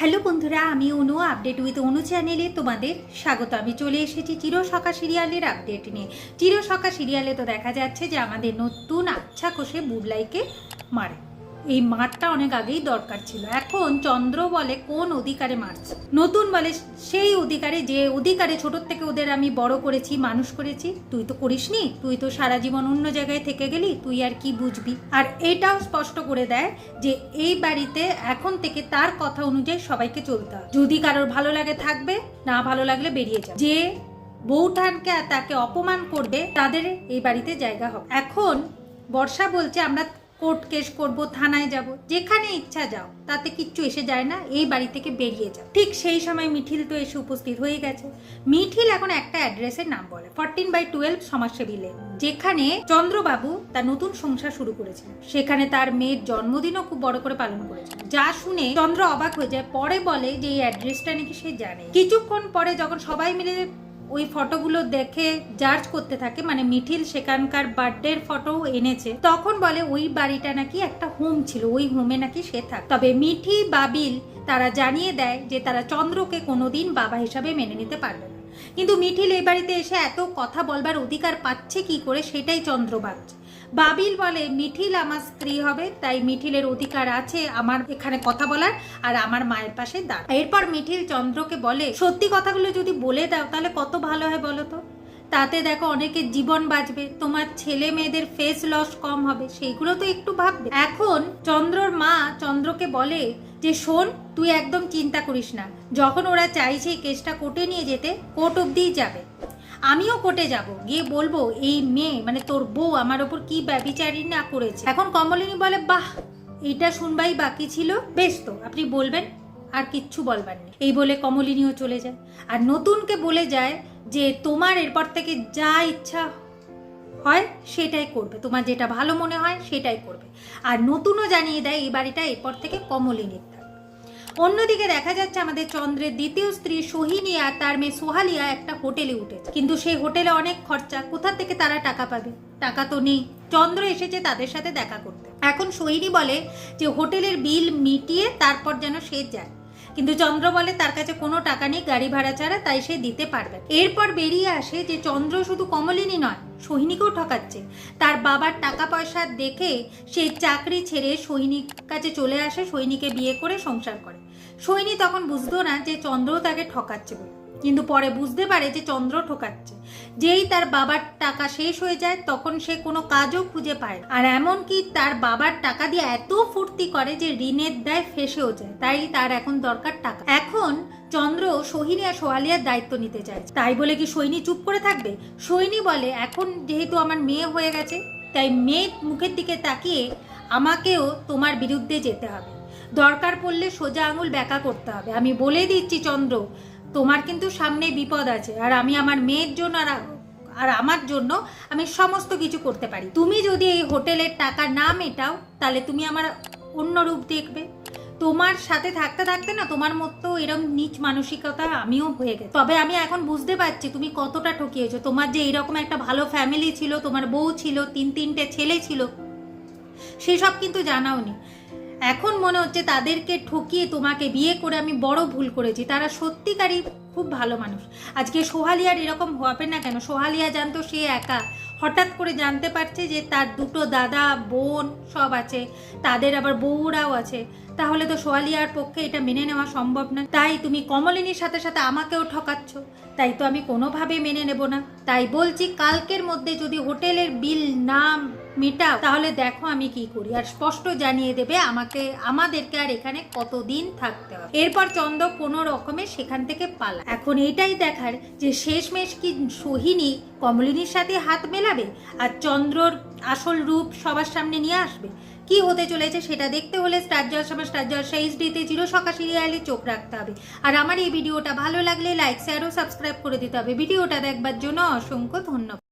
Hello বন্ধুরা, আমি অনু update with অনু চ্যানেলে তোমাদের স্বাগত। আমি চলে এসেছি চিরসখা সিরিয়ালের আপডেট নিয়ে। চিরসখা সিরিয়ালে তো দেখা যাচ্ছে যে আমাদের নতুন আচ্ছা কষে বুবলাইকে মারে। এই মারটা অনেক আগেই দরকার ছিল। এখন চন্দ্র বলে কোন অধিকারে মারছে? নতুন বলে সেই অধিকারে যে অধিকারে ছোটোর থেকে ওদের আমি বড় করেছি, মানুষ করেছি, তুই তো করিসনি, তুই তো সারা জীবন অন্য জায়গায় থেকে গেলি, তুই আর কি বুঝবি? আর এটাও স্পষ্ট করে দেয় যে এই বাড়িতে এখন থেকে তার কথা অনুযায়ী সবাইকে চলতে হবে। যদি কারোর ভালো লাগে থাকবে, না ভালো লাগলে বেরিয়ে যাবে যে বউঠানকে তাকে অপমান করবে, তাদের এই বাড়িতে জায়গা হবে। এখন বর্ষা বলছে, আমরা কোর্ট কেস করব, থানায় যাব, যেখানে ইচ্ছা যাও, তাতে কিচ্ছু এসে যায় না, এই বাড়ি থেকে বেরিয়ে যাও। ঠিক সেই সময় মিঠিল তো এসে উপস্থিত হয়ে গেছে। মিঠিল এখন একটা অ্যাড্রেসের নাম বলে ফরটিন বাই টুয়েলভ সমাজসেবী লেন যেখানে চন্দ্রবাবু তার নতুন সংসার শুরু করেছিল সেখানে তার মেয়ের জন্মদিনও খুব বড় করে পালন করেছে যা শুনে চন্দ্র অবাক হয়ে যায়, পরে বলে যে এই অ্যাড্রেসটা নাকি সে জানে। কিছুক্ষণ পরে যখন সবাই মিলে ওই ফটোগুলো দেখে জার্জ করতে থাকে মানে মিঠিল সেখানকার বার্থডের ফটো এনেছে। তখন বলে ওই বাড়িটা নাকি একটা হোম ছিল, ওই হোমে নাকি সে থাক। তবে মিঠি বাবিল তারা জানিয়ে দেয় যে তারা চন্দ্রকে কোনোদিন বাবা হিসাবে মেনে নিতে পারবে না। কিন্তু মিঠিল এই বাড়িতে এসে এত কথা বলবার অধিকার পাচ্ছে কি করে, সেটাই চন্দ্র বাবিল বলে, মিঠিল আমার স্ত্রী হবে, তাই মিঠিলের অধিকার আছে আমার এখানে কথা বলার আর আমার মায়ের পাশে দাঁড় এরপর মিঠিল চন্দ্রকে বলে, সত্যি কথাগুলো যদি বলে দাও, তাহলে কত ভালো হয় বলো তো? তাতে দেখো অনেকের জীবন বাঁচবে, তোমার ছেলে মেয়েদের ফেস লস কম হবে, সেইগুলো তো একটু ভাববে। এখন চন্দ্রর মা চন্দ্রকে বলে, যে শোন, তুই একদম চিন্তা করিস না। যখন ওরা চাইছে কেসটা কোর্টে নিয়ে যেতে কোর্ট অব্দিই যাবে। আমিও কোর্টে যাব। গিয়ে বলব, এই মেয়ে মানে তোর বউ আমার ওপর কি ব্যবিচারী না করেছে? এখন কমলিনী বলে, বাহ এটা শুনবাই বাকি ছিল। বেশ তো, আপনি বলবেন, আর কিচ্ছু বলবার নেই। এই বলে কমলিনীও চলে যায়। আর নতুনকে বলে যায় যে, তোমার এরপর থেকে যা ইচ্ছা হয়, সেটাই করবে। তোমার যেটা ভালো মনে হয়, সেটাই করবে। আর নতুনও জানিয়ে দেয়, এই বাড়িটা এরপর থেকে কমলিনীর। অন্যদিকে দেখা যাচ্ছে আমাদের চন্দ্রের দ্বিতীয় স্ত্রী সোহিনী আর তার মেয়ে সোহালিয়া একটা হোটেলে উঠেছে। কিন্তু সেই হোটেলে অনেক খরচা, কোথা থেকে তারা টাকা পাবে? টাকা তো নেই। চন্দ্র এসেছে তাদের সাথে দেখা করতে। এখন সোহিনী বলে যে হোটেলের বিল মিটিয়ে তারপর যেন সে যায়। কিন্তু চন্দ্র বলে তার কাছে কোনো টাকা নেই, গাড়ি ভাড়া ছাড়া, তাই সে দিতে পারবে এরপর বেরিয়ে আসে যে চন্দ্র শুধু কমলিনী নয়, সোহিনীকেও ঠকাচ্ছে। তার বাবার টাকা পয়সা দেখে সে চাকরি ছেড়ে সৈনিক কাছে চলে আসে সৈনিকে বিয়ে করে সংসার করে। সৈনী তখন বুঝতো না যে চন্দ্র তাকে ঠকাচ্ছে বলে। কিন্তু পরে বুঝতে পারে যে চন্দ্র ঠকাচ্ছে। যেই তার বাবার টাকা শেষ হয়ে যায়, তখন সে কোনো কাজও খুঁজে পায়। আর এমনকি তার বাবার টাকা দিয়ে এত ফুর্তি করে যে ঋণের দায় ফেসেও যায়, তাই তার এখন দরকার টাকা। এখন চন্দ্র সোহিনী আর সোয়ালিয়ার দায়িত্ব নিতে চায়। তাই বলে কি সৈনী চুপ করে থাকবে? সৈনী বলে, এখন যেহেতু আমার মেয়ে হয়ে গেছে, তাই মেয়ের মুখের দিকে তাকিয়ে আমাকেও তোমার বিরুদ্ধে যেতে হবে। দরকার পড়লে সোজা আঙুল ব্যাকা করতে হবে। আমি বলে দিচ্ছি চন্দ্র তোমার কিন্তু সামনে বিপদ আছে। আর আমি আমার মেয়ের জন্য আর আর আমার জন্য আমি সমস্ত কিছু করতে পারি। তুমি যদি এই হোটেলের টাকা না মেটাও, তাহলে তুমি আমার অন্য রূপ দেখবে। তোমার সাথে থাকতে থাকতে না, তোমার মতো এরকম নিচ মানসিকতা আমিও হয়ে গেছে। তবে আমি এখন বুঝতে পারছি তুমি কতটা ঠকিয়েছো। তোমার যে এরকম একটা ভালো ফ্যামিলি ছিল, তোমার বউ ছিল তিন তিনটে ছেলে ছিল, সেসব কিন্তু জানাওনি। এখন মনে হচ্ছে তাদেরকে ঠকিয়ে তোমাকে বিয়ে করে আমি বড় ভুল করেছি। তারা সত্যিকারই খুব ভালো মানুষ। আজকে সোহালিয়ার এরকম হবে না কেন? সোহালিয়া জানতো সে একা। হঠাৎ করে জানতে পারছে যে তার দুটো দাদা, বোন সব আছে। তাদের আবার বউরাও আছে। তাহলে তো সোহালিয়ার পক্ষে এটা মেনে নেওয়া সম্ভব না। তাই তুমি কমলিনীর সাথে সাথে আমাকেও ঠকাচ্ছ। তাই তো আমি কোনোভাবে মেনে নেব না। তাই বলছি, কালকের মধ্যে যদি হোটেলের বিল না মেটাও, তাহলে দেখো আমি কি করি। আর স্পষ্ট জানিয়ে দেবে আমাকে, আমাদেরকে আর এখানে কতদিন থাকতে হবে। এরপর চন্দ্র কোনো রকমে সেখান থেকে পালা এখন এটাই দেখার যে শেষমেশ কি সোহিনী কমলিনীর সাথে হাত মেলাবে আর চন্দ্রর আসল রূপ সবার সামনে নিয়ে আসবে? কি হতে চলেছে সেটা দেখতে হলে স্টার জলসা স্টার জলসা এইচডিতে চিরসকা সিরিয়ালে চোখ রাখতে হবে। আর আমার এই ভিডিওটা ভালো লাগলে লাইক শেয়ার ও সাবস্ক্রাইব করে দিতে হবে। ভিডিওটা দেখবার জন্য অসংখ্য ধন্যবাদ।